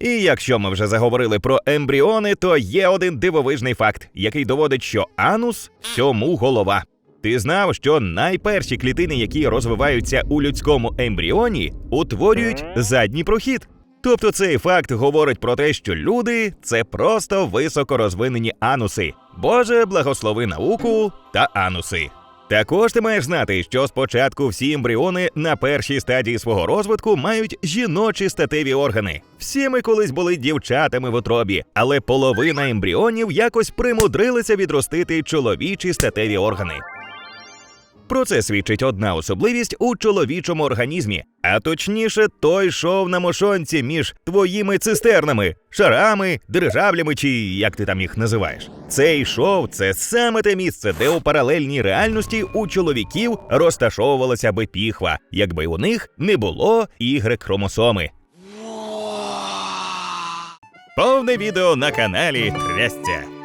І якщо ми вже заговорили про ембріони, то є один дивовижний факт, який доводить, що анус всьому голова. Ти знав, що найперші клітини, які розвиваються у людському ембріоні, утворюють задній прохід. Тобто цей факт говорить про те, що люди це просто високорозвинені ануси. Боже, благослови науку та ануси. Також ти маєш знати, що спочатку всі ембріони на першій стадії свого розвитку мають жіночі статеві органи. Всі ми колись були дівчатами в утробі, але половина ембріонів якось примудрилися відростити чоловічі статеві органи. Про це свідчить одна особливість у чоловічому організмі, а точніше, той шов на мошонці між твоїми цистернами, шарами, дирижаблями чи як ти там їх називаєш. Цей шов це саме те місце, де у паралельній реальності у чоловіків розташовувалася би піхва, якби у них не було ігри хромосоми. Повне відео на каналі Трястя.